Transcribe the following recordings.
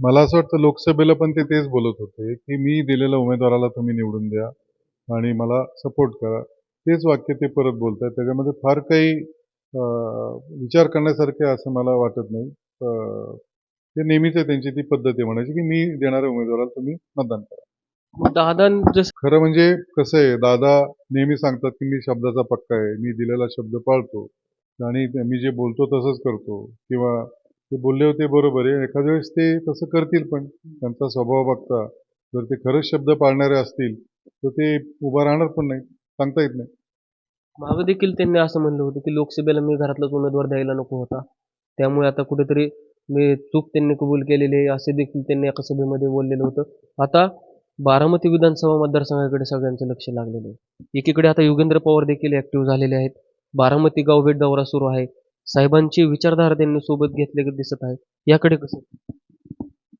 मला असं वाटतं लोकसभेला पण ते तेच बोलत होते की मी दिलेल्या उमेदवाराला तुम्ही निवडून द्या आणि मला सपोर्ट करा. तेच वाक्य ते परत बोलत आहेत त्याच्यामध्ये फार काही विचार करण्यासारखे असं मला वाटत नाही. ते नेहमीच आहे त्यांची ती पद्धत आहे म्हणायची की मी देणाऱ्या उमेदवाराला तुम्ही मतदान करा. दादा जसं खरं म्हणजे कसं आहे दादा नेहमी सांगतात की मी शब्दाचा पक्का आहे. मी दिलेला शब्द पाळतो आणि मी जे बोलतो तसंच करतो. किंवा ते बोलले होते बरोबर आहे. एखाद्या वेळेस ते तसं करतील पण. त्यांचा स्वभाव बघता जर ते खरंच शब्द पाळणारे असतील तर ते उभा राहणार पण नाही सांगता येत नाही. मागं देखील त्यांनी असं म्हणलं होतं की लोकसभेला मी घरातलाच उमेदवार द्यायला नको होता. त्यामुळे आता कुठेतरी मी चूक त्यांनी कबूल केलेली आहे असे देखील त्यांनी एका सभेमध्ये बोललेलं होतं. आता बारामती विधानसभा मतदारसंघाकडे सगळ्यांचं लक्ष लागलेलं आहे. एकीकडे आता योगेंद्र पवार देखील ऍक्टिव्ह झालेले आहेत. बारामती गावभेट दौरा सुरू आहे. साहेबांची विचारधारा त्यांनी सोबत घेतले दिसत आहे याकडे कसं?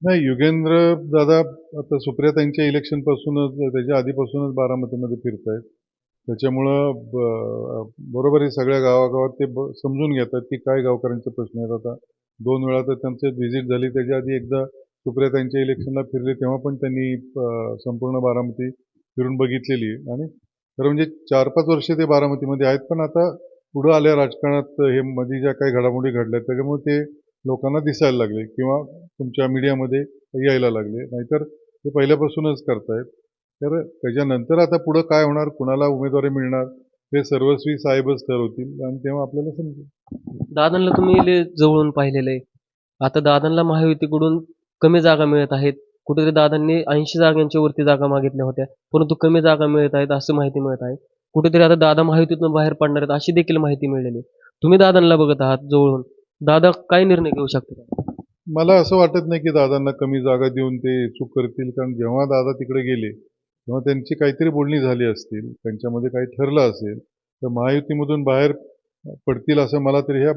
नाही युगेंद्र दादा आता सुप्रियाताईंच्या इलेक्शन पासूनच त्याच्या आधीपासूनच बारामतीमध्ये फिरत आहेत त्याच्यामुळं ब- बरोबर हे सगळ्या गावागावात ते ब- समजून घेतात की काय गावकऱ्यांचे प्रश्न आहेत. आता दोन वेळा तर त्यांचे व्हिजिट झाली. त्याच्या आधी एकदा सुप्रियाताईंच्या इलेक्शनला फिरले तेव्हा पण त्यांनी संपूर्ण बारामती फिरून बघितलेली आहे. आणि खरं म्हणजे चार पाच वर्ष ते बारामतीमध्ये आहेत. पण आता पुढं आल्या राजकारणात हे मध्ये ज्या काही घडामोडी घडल्या त्याच्यामुळे ते लोकांना दिसायला लागले किंवा तुमच्या मीडियामध्ये यायला लागले. नाहीतर ते पहिल्यापासूनच करतायत. तर त्याच्यानंतर आता पुढं काय होणार कुणाला उमेदवारी मिळणार हे सर्वस्वी साहेबच ठरवतील आणि तेव्हा आपल्याला समजेल. दादांना तुम्ही जवळून पाहिलेलं. आहे आता दादांना महायुतीकडून कमी जागा मिळत आहेत. कुठेतरी दादांनी ऐंशी जागांच्या वरती जागा मागितल्या होत्या. परंतु कमी जागा मिळत आहेत असं माहिती मिळत आहे. कुठेतरी आता दादा महायुतीतून बाहेर पडणार आहेत अशी देखील माहिती मिळालेली आहे. तुम्ही दादांना बघत आहात जवळून. दादा काय निर्णय घेऊ शकतात मला असं वाटत नाही की दादांना कमी जागा देऊन ते चूक करतील कारण जेव्हा दादा तिकडे गेले तेव्हा त्यांची काहीतरी बोलणी झाली असतील त्यांच्यामध्ये काही ठरलं असेल तर महायुतीमधून बाहेर पडतील असं मला तरी ह्या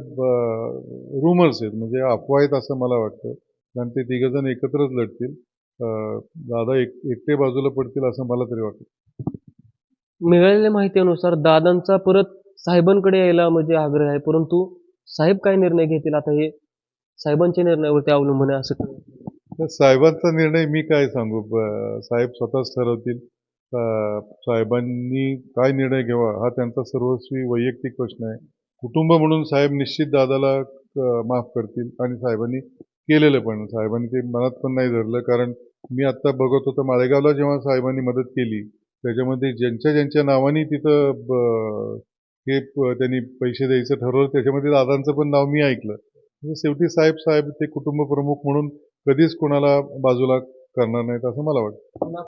रुमर्स आहेत. म्हणजे अफवा आहेत असं मला वाटतं. कारण ते तिघजण एकत्रच लढतील. दादा एक एकटे बाजूला पडतील असं मला तरी वाटतं. मिळालेल्या माहितीनुसार दादांचा परत साहेबांकडे यायला म्हणजे आग्रह आहे परंतु साहेब काय निर्णय घेतील? आता हे साहेबांच्या निर्णयावरती अवलंबून आहे असं साहेबांचा निर्णय मी काय सांगू? साहेब स्वतःच ठरवतील. साहेबांनी काय निर्णय घ्यावा हा त्यांचा सर्वस्वी वैयक्तिक प्रश्न आहे. कुटुंब म्हणून साहेब निश्चित दादाला माफ करतील आणि साहेबांनी केलेलं पण. साहेबांनी ते मनात पण नाही धरलं कारण मी आत्ता बघत होतो माळेगावला जेव्हा साहेबांनी मदत केली त्याच्यामध्ये ज्यांच्या ज्यांच्या नावाने तिथं ब- हे त्यांनी पैसे द्यायचं ठरवलं त्याच्यामध्ये दादांचं पण नाव मी ऐकलं. म्हणजे शेवटी साहेब साहेब ते कुटुंब प्रमुख म्हणून कधीच कोणाला बाजूला करणार नाहीत असं मला वाटतं.